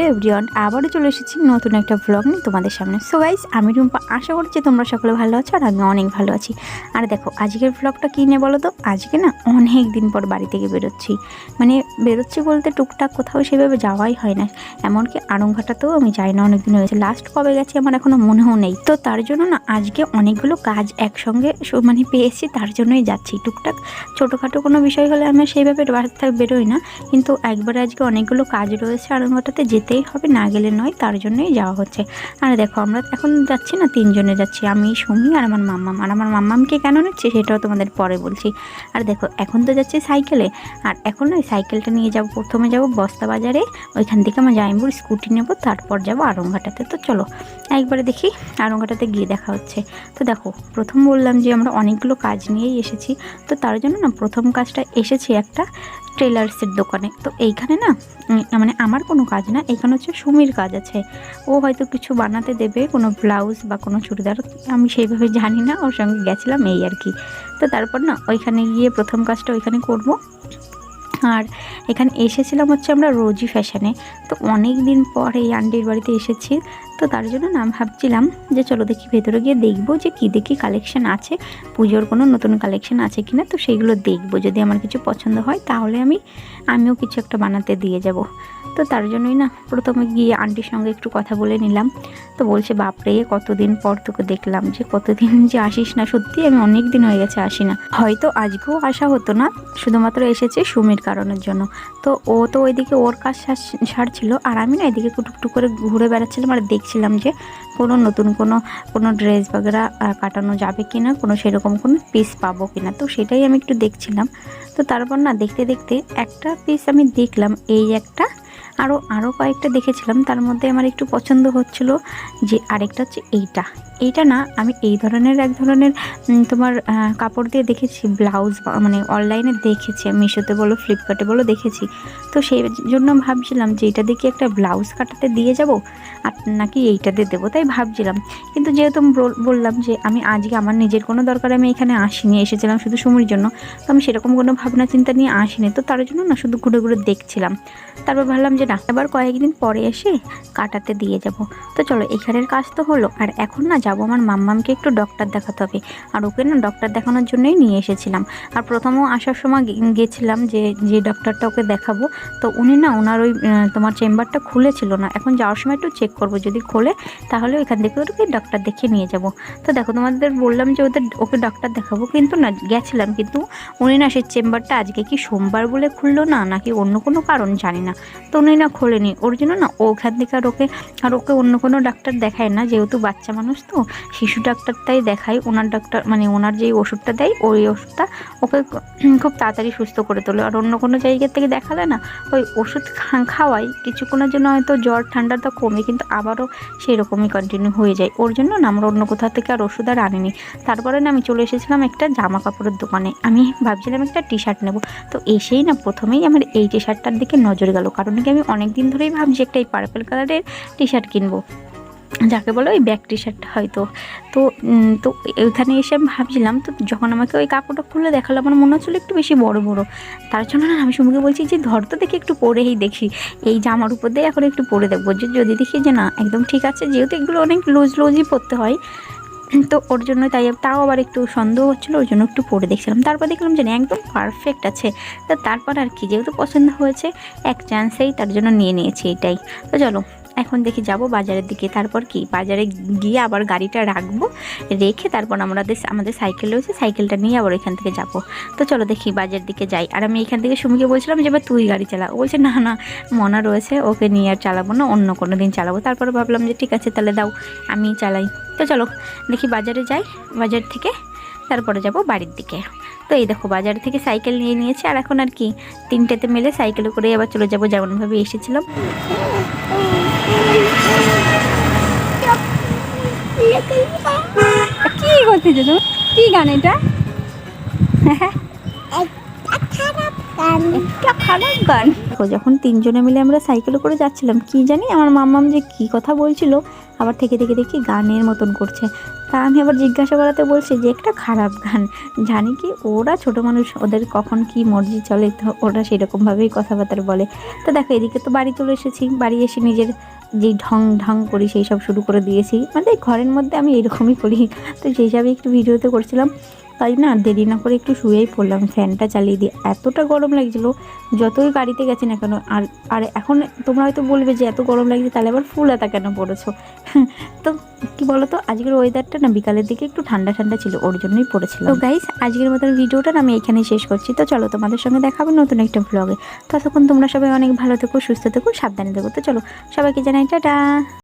Hello everyone, আবারও চলে এসেছি নতুন একটা ব্লগ নিয়ে তোমাদের সামনে। সো গাইস আমি রুম্পা, আশা করছি তোমরা সকলে ভালো আছো আর আমি অনেক ভালো আছি। আর দেখো, আজকের ব্লগটা কী নিয়ে বলো তো? আজকে না অনেক দিন পর বাড়ি থেকে বেরোচ্ছি। মানে বেরোচ্ছি বলতে টুকটাক কোথাও সেভাবে যাওয়াই হয় না। এমনকি আড়ংঘাটাতেও আমি যাই না অনেক দিন হয়েছে। লাস্ট কবে গেছি আমার এখনও মনেও নেই। তো তার জন্য না আজকে অনেকগুলো কাজ একসঙ্গে মানে পেয়েছি, তার জন্যই যাচ্ছি। টুকটাক ছোটোখাটো কোনো বিষয় হলে আমি সেইভাবে বাড়ি থেকে বেরোই না। কিন্তু একবারে আজকে অনেকগুলো কাজ রয়েছে আড়ংঘাটাতে যেতেই হবে, না গেলে নয়, তার জন্যই যাওয়া হচ্ছে। আর দেখো, আমরা এখন যাচ্ছি না, তিনজনে যাচ্ছি। আমি, সুমি আর আমার মাম্মাম। আর আমার মাম্মামকে কেন নিচ্ছি সেটাও তোমাদের পরে বলছি। আর দেখো, এখন তো যাচ্ছি সাইকেলে। আর এখন ওই সাইকেলটা নিয়ে যাব, প্রথমে যাব বস্তা বাজারে। ওইখান থেকে আমার জাইমবুর স্কুটি নেব, তারপর যাব আড়ংঘাটাতে। তো চলো, একবারে দেখি আড়ংঘাটাতে গিয়ে দেখা হচ্ছে। তো দেখো, প্রথম বললাম যে আমরা অনেকগুলো কাজ নিয়েই এসেছি। তো তার জন্য না, প্রথম কাজটা এসেছি একটা। ট্রেলার্সের দোকানে। তো এইখানে না মানে আমার কোনো কাজ না এখানে হচ্ছে সুমির কাজ আছে। ও হয়তো কিছু বানাতে দেবে, কোনো ব্লাউজ বা কোনো চুড়িদার, আমি সেইভাবে জানি না, ওর সঙ্গে গেছিলাম এই আর কি। তো তারপর না, ওইখানে গিয়ে প্রথম কাজটা ওইখানে করব। আর এখানে এসেছিলাম হচ্ছে আমরা রোজি ফ্যাশনে। তো অনেক দিন পর এই আন্টির বাড়িতে এসেছি। তো তার জন্য না ভাবছিলাম যে চলো দেখি ভেতরে গিয়ে দেখব যে কী দেখি কালেকশান আছে, পুজোর কোনো নতুন কালেকশান আছে কিনা, তো সেইগুলো দেখব। যদি আমার কিছু পছন্দ হয়, তাহলে আমি, আমিও কিছু একটা বানাতে দিয়ে যাব। তো তার জন্যই না প্রথমে গিয়ে আন্টির সঙ্গে একটু কথা বলে নিলাম। তো বলছে, বাপরে, কতদিন পর তোকে দেখলাম যে, কতদিন যে আসিস না, সত্যি আমি অনেক দিন হয়ে গেছে আসি না। হয়তো আজকেও আসা হতো না, শুধুমাত্র এসেছে সুমির কারণের জন্য। তো ও তো ওইদিকে ওর কাজ সার- সারছিল, আর আমি না এদিকে টুকটুক করে ঘুরে বেড়াচ্ছিলাম আর দেখছিলাম যে কোনো নতুন কোনো কোনো ড্রেস বাগেরা কাটানো যাবে কি না কোনো সেরকম কোনো পিস পাবো কি না তো সেটাই আমি একটু দেখছিলাম। তো তারপর না দেখতে দেখতে একটা পিস আমি দেখলাম, এই একটা আরও আরও কয়েকটা দেখেছিলাম। তার মধ্যে আমার একটু পছন্দ হচ্ছিল যে আরেকটা হচ্ছে এইটা। এইটা না, আমি এই ধরনের, এক ধরনের তোমার কাপড় দিয়ে দেখেছি, ব্লাউজ মানে অনলাইনে দেখেছি মিশোতে বলো, ফ্লিপকার্টে বলো দেখেছি। তো সেই জন্য ভাবছিলাম যে এটা দেখি একটা ব্লাউজ কাটাতে দিয়ে যাব? আর নাকি এইটাতে দেবো, তাই ভাবছিলাম। কিন্তু যেহেতু বললাম যে আমি আজকে আমার নিজের কোনো দরকার আমি এখানে আসিনি, এসেছিলাম শুধু সময়ের জন্য। তো আমি সেরকম কোনো ভাবনা চিন্তা নিয়ে আসিনি। তো তার জন্য না শুধু ঘুরে ঘুরে দেখছিলাম। তারপর ভাবলাম যে না এবার কয়েকদিন পরে এসে কাটাতে দিয়ে যাব। তো চলো, এখানের কাজ তো হলো। আর এখন না যাব আমার মাম্মামকে একটু ডক্টর দেখাতে হবে। আর ওকে না ডক্টর দেখানোর জন্যই নিয়ে এসেছিলাম। আর প্রথমেও আসার সময় গেছিলাম যে যে ডক্টরটা ওকে দেখাবো। তো উনি না ওনার ওই তোমার চেম্বারটা খুলেছিল না। এখন যাওয়ার সময় একটু চেক করব। যদি খোলে, তাহলে ওইখান থেকে ওকে ডক্টর দেখিয়ে নিয়ে যাব। তো দেখো, তোমাদের বললাম যে ওদের, ওকে ডক্টর দেখাবো। কিন্তু না, গেছিলাম। কিন্তু উনি না সেই চেম্বারটা আজকে কি সোমবার বলে খুললো না, নাকি অন্য কোনো কারণ জানি না। তো উনি না খোলেনি। ওর জন্য না ওখান থেকে আর ওকে আর ওকে অন্য কোনো ডাক্তার দেখায় না, যেহেতু বাচ্চা মানুষ তো, শিশু ডাক্তারটাই দেখায়, ওনার ডাক্তার মানে ওনার যেই ওষুধটা দেয়, ওই ওষুধটা ওকে খুব তাড়াতাড়ি সুস্থ করে তোলে। আর অন্য কোনো জায়গা থেকে দেখালে না, ওই ওষুধ খাওয়াই কিছুক্ষণের জন্য হয়তো জ্বর ঠান্ডাটা কমে, কিন্তু আবারও সেই রকমই কন্টিনিউ হয়ে যায়। ওর জন্য না, আমরা অন্য কোথাও থেকে আর ওষুধ আর আনিনি। তারপরে না, আমি চলে এসেছিলাম একটা জামা কাপড়ের দোকানে। আমি ভাবছিলাম একটা টি শার্ট নেব। তো এসেই না, প্রথমেই আমার এই টি শার্টটার দিকে নজর গেল। কারণ কি আমি অনেক দিন ধরেই ভাবছি একটা এই পার্পল কালারের টি শার্ট কিনবো। যাকে বলো ওই ব্যাক টি শার্টটা হয়তো। তো তো ওইখানে এসে আমি ভাবছিলাম, তো যখন আমাকে ওই কাপড়টা খুলে দেখাল, আমার মনে হচ্ছিল একটু বেশি বড় বড়। তার জন্য না আমি সুমুকে বলছি যে, ধর তো দেখি একটু পরেই দেখি। এই জামার উপর দিয়ে এখন একটু পরে দেখব। যদি দেখি যে না, একদম ঠিক আছে, যেহেতু এগুলো অনেক লুজ লুজই পরতে হয় তো ওর জন্য তাই তাও আবার একটু সন্দেহ হচ্ছিল, ওর জন্য একটু পরে দেখছিলাম। তারপর দেখলাম যে একদম পারফেক্ট আছে। তো তারপর আর কি, যেহেতু পছন্দ হয়েছে, এক চান্সেই তার জন্য নিয়ে নিয়েছি এটাই। তো চলো এখন দেখি যাব বাজারের দিকে। তারপর কি? বাজারে গিয়ে আবার গাড়িটা রাখব, রেখে তারপর আমাদের আমাদের সাইকেল রয়েছে, সাইকেলটা নিয়ে আবার ওইখান থেকে যাব। তো চলো দেখি বাজার দিকে যাই। আর আমি এখান থেকে সুমিকে বলছিলাম যে, এবার তুই গাড়ি চালা। ও বলছে, না না, মনা রয়েছে, ওকে নিয়ে আর চালাবো না, অন্য কোনো দিন চালাবো। তারপরে ভাবলাম যে, ঠিক আছে, তাহলে দাও আমি চালাই। তো চলো দেখি বাজারে যাই, বাজার থেকে, তারপরে যাব বাড়ির দিকে। তো এই দেখো, বাজার থেকে সাইকেল নিয়ে নিয়েছি, আর এখন আর কি, তিনটেতে মেলে সাইকেলে করে আবার চলে যাব যেমনভাবে এসেছিলাম। কি করতেছো তুমি কি গান এটা? একটা খারাপ গান। যখন তিনজনে মিলে আমরা সাইকেলে করে যাচ্ছিলাম, কি জানি আমার মাম্মাম যে কি কথা বলছিল, আবার থেকে থেকে দেখি গানের মতন করছে। তা আমি আবার জিজ্ঞাসা করাতে বলছি যে, একটা খারাপ গান। জানি কি ওরা ছোট মানুষ, ওদের কখন কি মর্জি চলে, তো ওরা সেরকমভাবেই কথাবার্তা বলে। তো দেখো, এদিকে তো বাড়ি চলে এসেছি। বাড়ি এসে নিজের যেই ঢং ঢং করি, সেই সব শুরু করে দিয়েছি। মানে ঘরের মধ্যে আমি এরকমই করি। তো সেই হিসাবে একটু ভিডিওতে করছিলাম। তাই না, দেরি না করে একটু শুয়েই পড়লাম। ফ্যানটা চালিয়ে দিয়ে এতটা গরম লাগছিল, যতই গাড়িতে গেছি না কেন, আর আর এখন তোমরা হয়তো বলবে যে এত গরম লাগছে, তাহলে আবার ফুল হাতা কেন পড়েছো? তো কি বলো তো আজকের ওয়েদারটা না বিকালের দিকে একটু ঠান্ডা ঠান্ডা ছিল, ওর জন্যই পড়েছিল তো গাইস আজকের মতন ভিডিওটা আমি এখানেই শেষ করছি। তো চলো তোমাদের সঙ্গে দেখাবো নতুন একটা ব্লগে ততক্ষণ তোমরা সবাই অনেক ভালো থেকো, সুস্থ থেকো, সাবধানে থেকো। তো চলো, সবাইকে জানাই টাটা।